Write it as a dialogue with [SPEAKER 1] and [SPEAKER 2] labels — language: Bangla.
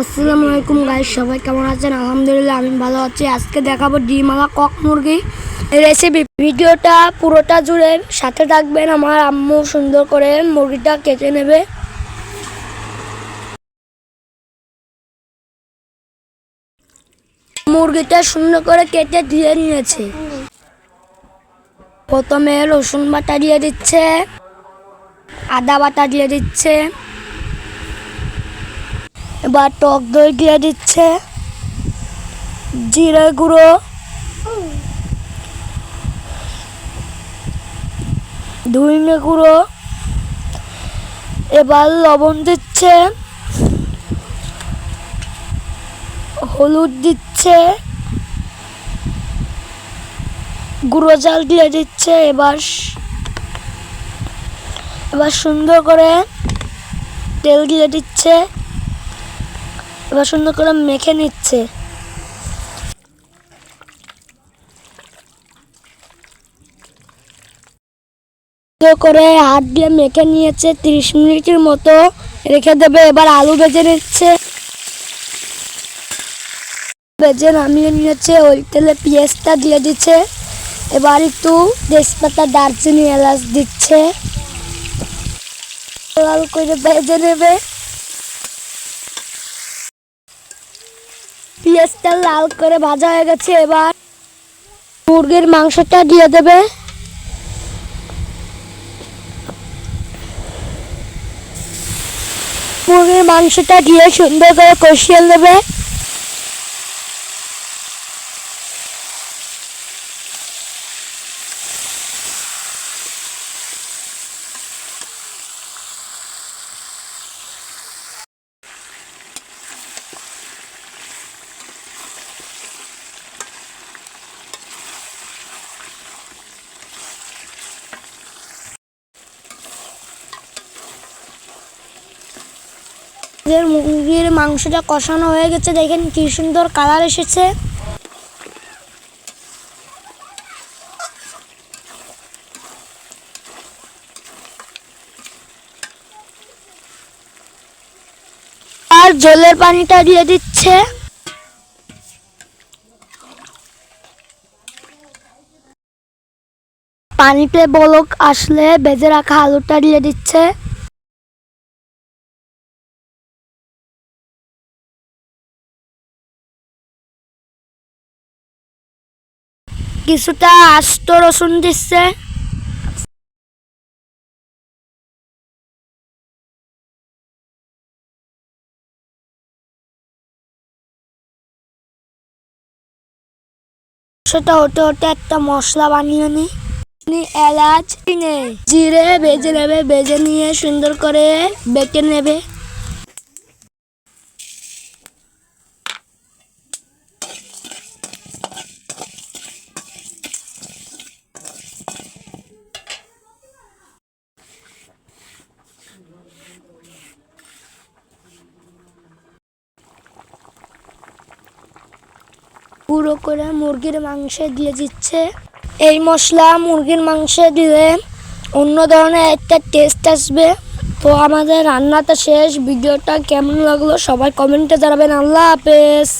[SPEAKER 1] আসসালামু আলাইকুম গাইস, সবাই কেমন আছেন? আলহামদুলিল্লাহ, আমি ভালো আছি। আজকে দেখাবো ডিমালা কক মুরগি। রেসিপি ভিডিওটা পুরোটা জুড়ে সাথে থাকবেন। আমার আম্মু সুন্দর করে মুরগিটা কেটে নেবে। মুরগিটা সুন্দর করে কেটে ধুয়ে নিয়েছে। প্রথমে রসুন বাটা দিয়ে দিচ্ছে, আদা বাটা দিয়ে দিচ্ছে। এবার টক দই দিয়ে দিচ্ছে। জিরে গুঁড়ো। ধুইনে গুঁড়ো। এবার লবণ দিচ্ছে। হলুদ দিচ্ছে। গুঁড়ো জাল দিয়ে দিচ্ছে এবার এবার সুন্দর করে তেল দিয়ে দিচ্ছে। এবার সুন্দর করে মেখে নিচ্ছে। করে হাত দিয়ে মেখে নিয়েছে, তিরিশ মিনিটের মতো রেখে দেবে। এবার আলু ভেজে নিচ্ছে। ভেজে নামিয়ে নিয়েছে, ওই তেলে পেঁয়াজটা দিয়ে দিচ্ছে। এবার একটু তেজপাতা, দারচিনি, এলাচ দিচ্ছে। লাল করে ভেজে নেবে। পেঁয়াজটা লাল করে ভাজা হয়ে গেছে, এবার মুরগির মাংসটা দিয়ে দেবে। মুরগির মাংসটা দিয়ে সুন্দর করে কষিয়ে নেবে। এদের মুরগির মাংসটা কষানো হয়ে গেছে। দেখেন কি সুন্দর কালার এসেছে। আর জলের পানিটা দিয়ে দিচ্ছে। পানিতে বলক আসলে বেজে রাখা আলুটা দিয়ে দিচ্ছে। কিছুটা আস্ত রসুন দিচ্ছে। সেটা হতে হতে একটা মশলা বানিয়ে নি। এলাচ জিরে বেজে নেবে, বেজে নিয়ে সুন্দর করে বেটে নেবে। গুঁড়ো করে মুরগির মাংসে দিয়ে দিচ্ছে। এই মশলা মুরগির মাংসে দিলে অন্য ধরনের একটা টেস্ট আসবে। তো আমাদের রান্নাটা শেষ। ভিডিওটা কেমন লাগল সবাই কমেন্টে জানাবেন। আল্লাহ হাফেজ।